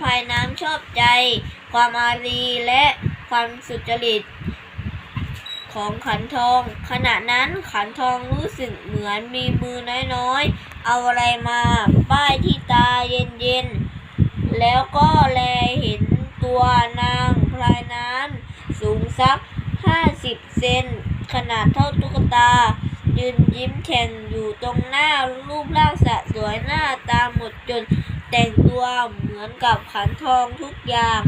พายน้ำชอบใจ ความอารีและความสุจริต ของขันทอง ขณะนั้นขันทองรู้สึกเหมือนมีมือน้อยๆ เอาอะไรมาป้ายที่ตาเย็นๆ แล้วก็แลเห็นตัวนางพลายน้ำสูงสักห้าสิบเซนขนาดเท่าตุ๊กตา ยืนยิ้มแข่งอยู่ตรงหน้ารูปร่างสะสวยหน้าตาหมดจน แต่งตัวเหมือนกับขันทองทุกอย่าง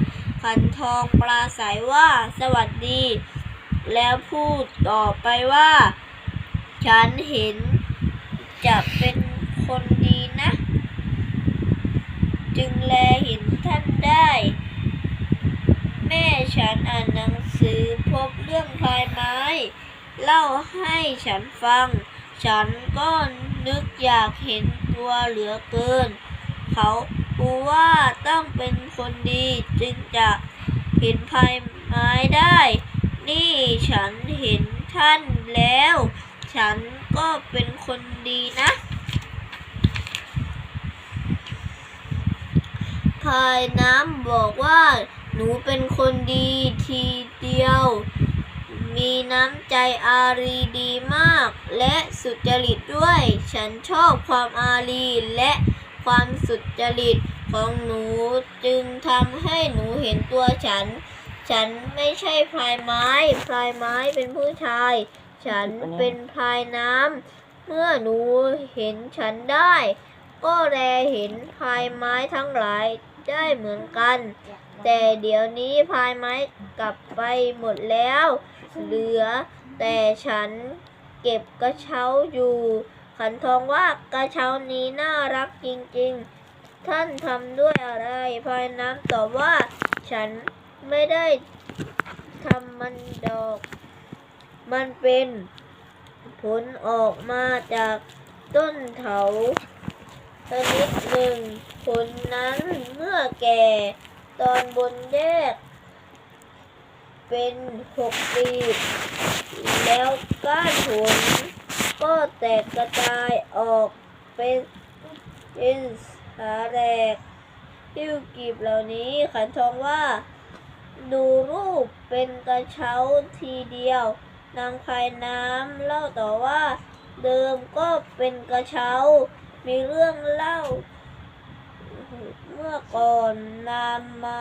ขันทองปราศัยว่าสวัสดี แล้วพูดต่อไปว่า ฉันเห็นจะเป็นคนดีนะ จึงแลเห็นท่านได้ แม่ฉันอ่านหนังสือพบเรื่องพลายไม้ เล่าให้ฉันฟัง ฉันก็นึกอยากเห็นตัวเหลือเกิน เขาปูว่าต้องเป็นคนดีจึงจะเห็นพลายไม้ได้ นี่ฉันเห็นท่านแล้ว ฉันก็เป็นคนดีนะพายน้ำบอกว่า หนูเป็นคนดีทีเดียว มีน้ำใจอารีดีมาก และสุจริตด้วย ฉันชอบความอารีและ ความสุจริตของหนูจึงทำให้หนูเห็นตัวฉัน ฉันไม่ใช่พลายไม้พลายไม้เป็นผู้ชาย ฉันเป็นพลายน้ำเมื่อหนูเห็นฉันได้ ก็แลเห็นพลายไม้ทั้งหลายได้เหมือนกัน แต่เดี๋ยวนี้พลายไม้กลับไปหมดแล้ว เหลือแต่ฉันเก็บกระเช้าอยู่ ขันทองว่ากระเช้านี้น่ารักจริงๆ ท่านทำด้วยอะไรพลายน้ำตอบว่า ฉันไม่ได้ทำมันดอก มันเป็นผลออกมาจากต้นเถาชนิดหนึ่ง ผลนั้นเมื่อแก่ตอนบนแยก เป็นหกปี แล้วก้านผล แตกกระจายออกเป็นเป็นสาแรกที่กีบเหล่านี้ขันทองว่า ดูรูปเป็นกระเช้าทีเดียวนางพายน้ำเล่าต่อว่า เดิมก็เป็นกระเช้า มีเรื่องเล่า เมื่อก่อนนามมา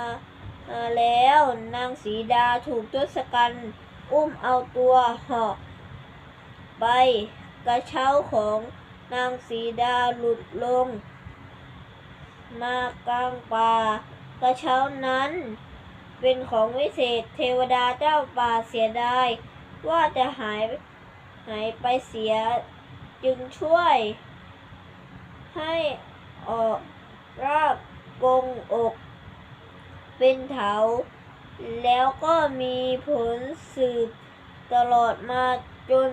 มาแล้วนางสีดาถูกทศกัณฐ์อุ้มเอาตัวเหาะไป กระเช้าของนางสีดาหลุดลง มากลางป่า กระเช้านั้นเป็นของวิเศษเทวดาเจ้าป่าเสียดายว่าจะหายหายไปเสียจึงช่วย ให้ออกรากกงอก เป็นเถา แล้วก็มีผลสืบตลอดมา จน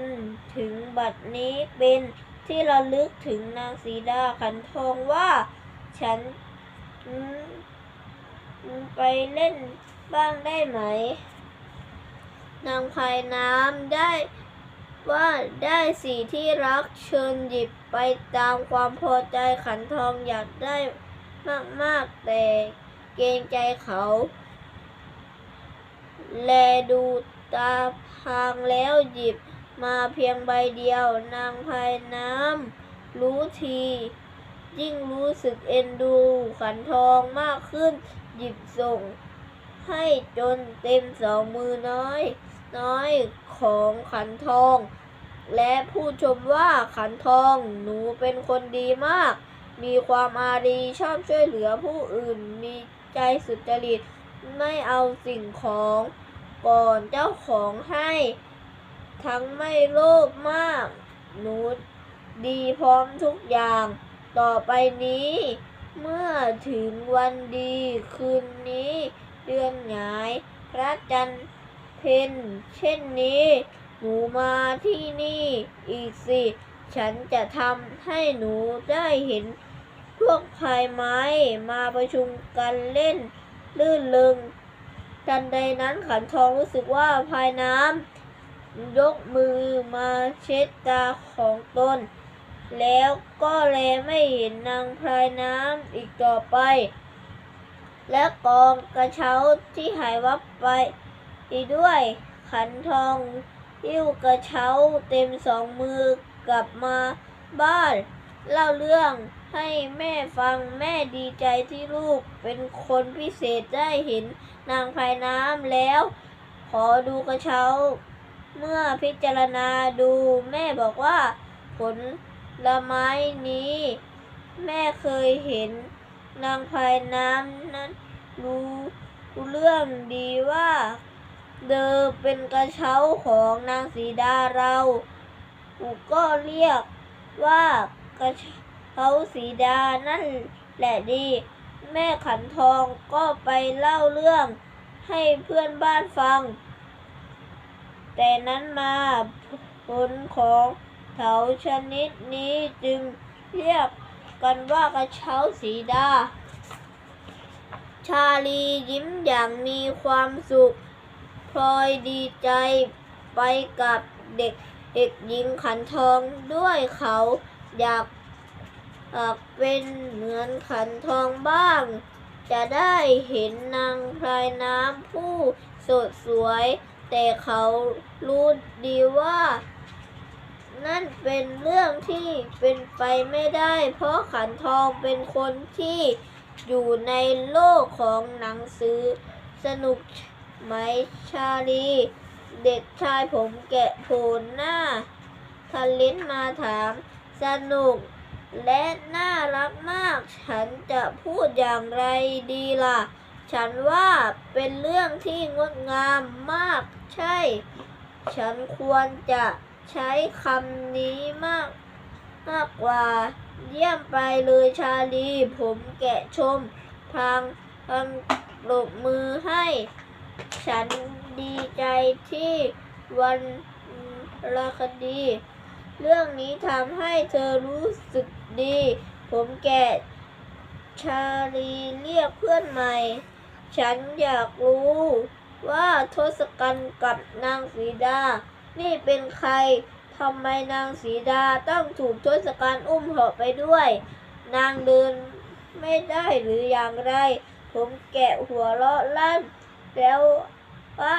ถึงบัดนี้เป็นที่ระลึกถึงนางสีดาขันทองว่า ฉันไปเล่นบ้างได้ไหม นางพายน้ำได้ว่าได้สีที่รักเชิญหยิบไปตามความพอใจขันทองอยากได้มาก ๆ แต่เกรงใจเขา แลดูตาพางแล้วหยิบ มาเพียงใบเดียวนางพายน้ำรู้ที ยิ่งรู้สึกเอ็นดูขันทองมากขึ้น หยิบส่ง ให้จนเต็มสองมือน้อย น้อยของขันทอง และผู้ชมว่าขันทองหนูเป็นคนดีมาก มีความอารีชอบช่วยเหลือผู้อื่นมีใจสุจริต ไม่เอาสิ่งของก่อนเจ้าของให้ ทั้งไม่โลภมากหนูดีพร้อมทุกอย่าง ต่อไปนี้ เมื่อถึงวันดีคืนนี้ เดือนหงาย พระจันทร์เพ็ญเช่นนี้ หนูมาที่นี่อีกสิ ฉันจะทำให้หนูได้เห็น พวกพายไม้มาประชุมกันเล่น ลื่นลึงทันใดนั้นขันทองรู้สึกว่าพายน้ำ ยกมือมาเช็ดตาของตน แล้วก็แลไม่เห็นนางพรายน้ำอีกต่อไป และกองกระเช้าที่หายวับไป อีกด้วยขันทองหิ้วกระเช้าเต็มสองมือกลับมาบ้าน เล่าเรื่องให้แม่ฟังแม่ดีใจที่ลูกเป็นคนพิเศษได้เห็นนางพายน้ำแล้ว ขอดูกระเช้า เมื่อพิจารณาดูแม่บอกว่า ผลละไม้นี้ แม่เคยเห็นนางพายน้ำนั้นรู้เรื่องดีว่า เดิมเป็นกระเช้าของนางสีดาเราก็เรียกว่ากระเช้าสีดานั่นแหละดี แม่ขันทองก็ไปเล่าเรื่องให้เพื่อนบ้านฟัง แต่นั้นมาผลของเถาชนิดนี้จึงเรียกกันว่ากระเช้าสีดา ชาลียิ้มอย่างมีความสุขพลอยดีใจไปกับเด็กเด็กหญิงขันทองด้วยเขาอยากอยากเป็นเหมือนขันทองบ้าง จะได้เห็นนางพลายน้ำผู้สดสวย แต่เขารู้ดีว่า นั่นเป็นเรื่องที่เป็นไปไม่ได้ เพราะขันทองเป็นคนที่อยู่ในโลกของหนังสือ สนุกไหมชาลี เด็กชายผมแกะโผลหน้าทันลิ้นมาถาม สนุก และน่ารักมาก ฉันจะพูดอย่างไรดีล่ะ ฉันว่าเป็นเรื่องที่งดงามมากใช่ ฉันควรจะใช้คำนี้มาก มากกว่า เยี่ยมไปเลยชาลี ผมแกะชมพลางพลางปรบมือให้ ฉันดีใจที่วันราคดี เรื่องนี้ทำให้เธอรู้สึกดี ผมแกะชาลีเรียกเพื่อนใหม่ ฉันอยากรู้ว่าทศกัณฐ์กับนางสีดา นี่เป็นใครทำไมนางสีดาต้องถูกทศกัณฐ์อุ้มเหาะไปด้วย นางเดินไม่ได้หรืออย่างไร ผมแกะหัวเราะลั่น แล้วว่า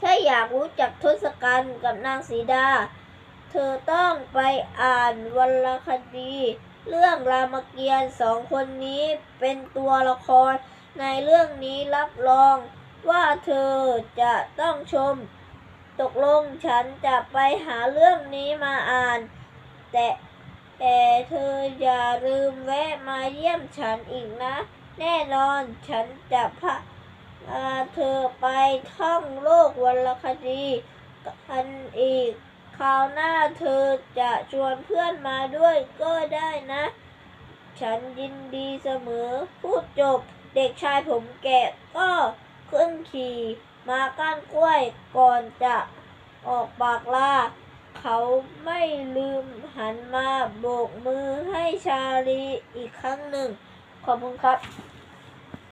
ถ้าอยากรู้จักทศกัณฐ์กับนางสีดา เธอต้องไปอ่านวรรณคดี เรื่องรามเกียรติ์สองคนนี้เป็นตัวละคร ในเรื่องนี้รับรองว่าเธอจะต้องชม ตกลงฉันจะไปหาเรื่องนี้มาอ่าน แต่แต่เธออย่าลืมแวะมาเยี่ยมฉันอีกนะ แน่นอนฉันจะพาเธอไปท่องโลกวรรณคดีกันอีกคราวหน้าเธอจะชวนเพื่อนมาด้วยก็ได้นะ ฉันยินดีเสมอพูดจบ เด็กชายผมแกะก็ขึ้นขี่มาก้านกล้วยก่อนจะออกปากลาเขาไม่ลืมหันมาโบกมือให้ชาลีอีกครั้งหนึ่ง ขอบคุณครับ